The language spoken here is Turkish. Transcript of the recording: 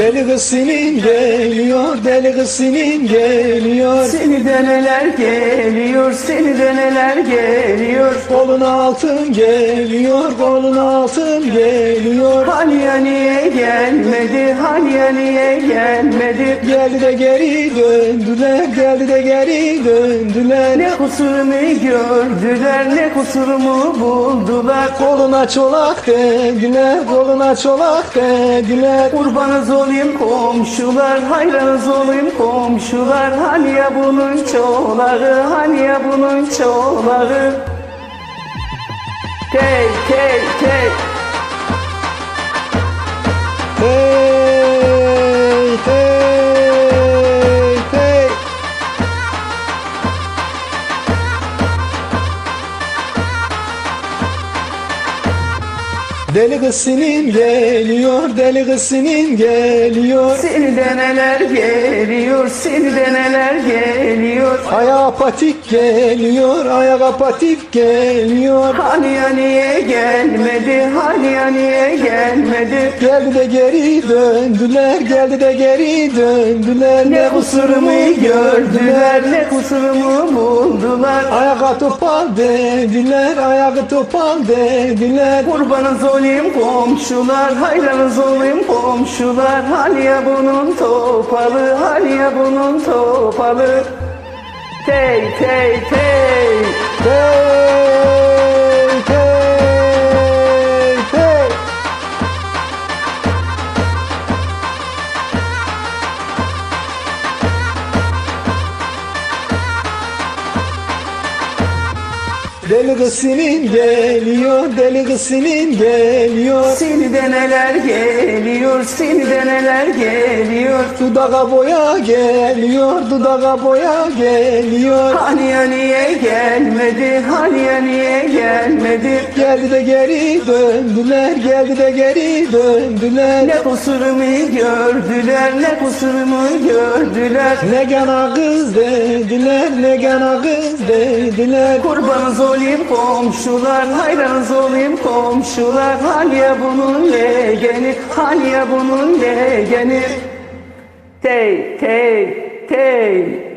Deli kız senin geliyor, deli kız senin geliyor. Seni de neler geliyor, seni de neler geliyor. Koluna altın geliyor, koluna altın geliyor Haliye niye gelmedi, haliye niye gelmedi? Geldi de geri döndüler, geldi de geri döndüler. Ne kusurumu gördüler, ne kusurumu buldular. Koluna çolak dediler, koluna çolak dediler Kurbanız olayım komşular, hayranız olayım komşular. Ya bunun çolağı, ya bunun çolağı tey, tey Hey, Deli kız senin geliyor, deli kız senin geliyor. Seni de neler geliyor, seni de neler geliyor. Ayağa patik geliyor, ayağa patik geliyor. Hani ya niye gelmedi, hani ya niye gelmedi? Geldi de geri döndüler, geldi de geri döndüler. Ne kusurumu gördüler, ne kusurumu buldular. Ayağa topal dediler, ayağı topal dediler. Kurbanız olayım komşular, hayranız olayım komşular. Hani ya bunun topalı, hani ya bunun topalı. Tey, tey, tey Hey, Deli kız senin geliyor, deli kız senin geliyor. Seni de neler geliyor, seni de neler geliyor. Dudağa boya geliyor, dudağa boya geliyor. Hani ya niye gelmedi, hani ya niye gelmedi? Geldi de geri döndüler, geldi de geri döndüler. Ne kusurumu gördüler, ne kusurumu gördüler. Ne gana kız dediler, ne gana kız dediler. Kurbanız olayım komşular, hayranız olayım komşular. Ya bunun legeni, ya bunun legeni Tey, tey, tey